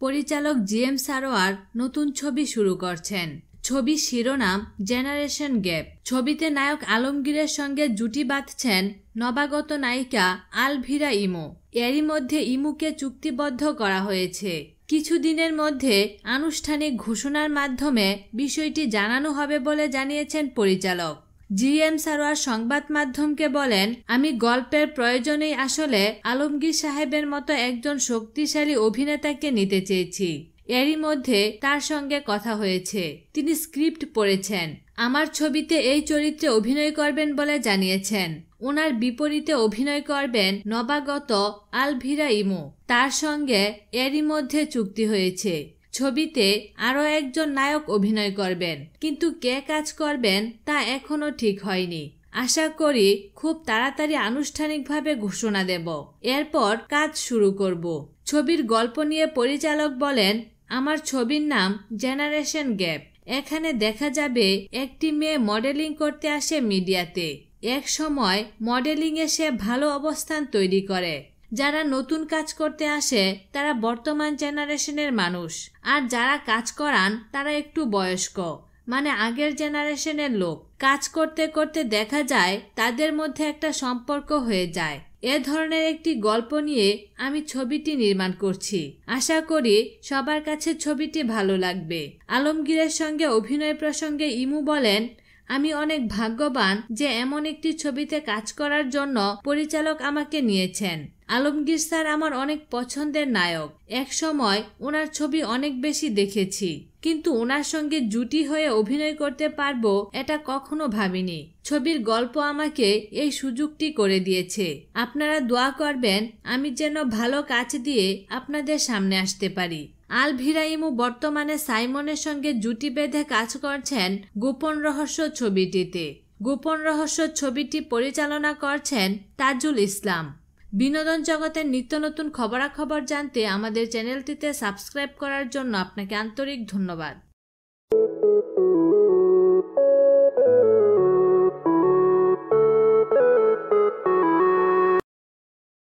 পরিচালক G M Sarwar নতুন ছবি শুরু করছেন। ছবির শিরোনাম জেনারেশন গ্যাপ ছবিতে নায়ক আলমগীরের সঙ্গে জুটি বাঁধছেন নবাগত নায়িকা আলভিরা ইমু। এরই মধ্যে ইমুকে চুক্তিবদ্ধ করা হয়েছে। কিছুদিনের মধ্যে আনুষ্ঠানিক ঘোষণার মাধ্যমে বিষয়টি জানানো হবে বলে জানিয়েছেন পরিচালক। জি এম সারোয়ার সংবাদ মাধ্যমকে বলেন, আমি গল্পের প্রয়োজনেই আসলে আলমগীর সাহেবের মতো একজন শক্তিশালী অভিনেতাকে নিতে চেয়েছি। এরই মধ্যে তার সঙ্গে কথা হয়েছে। তিনি স্ক্রিপ্ট পড়েছেন। আমার ছবিতে এই চরিত্রে অভিনয় করবেন বলে জানিয়েছেন। ওনার বিপরীতে অভিনয় করবেন নবাগত আলভিরা ইমু। তার সঙ্গে এরই মধ্যে চুক্তি হয়েছে। ছবিতে আরও একজন নায়ক অভিনয় করবেন। কিন্তু কে কাজ করবেন তা এখনও ঠিক হয়নি। আশা করি খুব তাড়াতাড়ি আনুষ্ঠানিকভাবে ঘোষণা দেব। এরপর কাজ শুরু করব। ছবির গল্প নিয়ে পরিচালক বলেন, আমার ছবির নাম জেনারেশন গ্যাপ। এখানে দেখা যাবে একটি মেয়ে মডেলিং করতে আসে মিডিয়াতে। এক সময় মডেলিংয়ে সে ভালো অবস্থান তৈরি করে। যারা নতুন কাজ করতে আসে, তারা বর্তমান জেনারেশনের মানুষ। আর যারা কাজ করান, তারা একটু বয়স্ক। মানে আগের জেনারেশনের লোক। কাজ করতে করতে দেখা যায়, তাদের মধ্যে একটা সম্পর্ক হয়ে যায়। এ ধরনের একটি গল্প নিয়ে আমি ছবিটি নির্মাণ করছি। আশা করি সবার কাছে ছবিটি ভালো লাগবে। আলমগীরের সঙ্গে অভিনয় প্রসঙ্গে ইমু বলেন আমি অনেক ভাগ্যবান যে এমন একটি ছবিতে কাজ করার জন্য পরিচালক আমাকে নিয়েছেন। আলমগীর স্যার আমার অনেক পছন্দের নায়ক। এক সময় ওনার ছবি অনেক বেশি দেখেছি। কিন্তু ওনার সঙ্গে জুটি হয়ে অভিনয় করতে পারব এটা কখনো ভাবিনি। ছবির গল্প আমাকে এই সুযোগটি করে দিয়েছে। আপনারা দোয়া করবেন আমি যেন ভালো কাজ দিয়ে আপনাদের সামনে আসতে পারি। আল ভিরাইমু বর্তমানে সাইমনের সঙ্গে জুটি বেঁধে কাজ করছেন গোপন রহস্য ছবিটিতে। গোপন রহস্য ছবিটি পরিচালনা করছেন তাজুল ইসলাম। বিনোদন জগতের নিত্য নতুন খবরাখবর জানতে আমাদের চ্যানেলটিতে সাবস্ক্রাইব করার জন্য আপনাকে আন্তরিক ধন্যবাদ।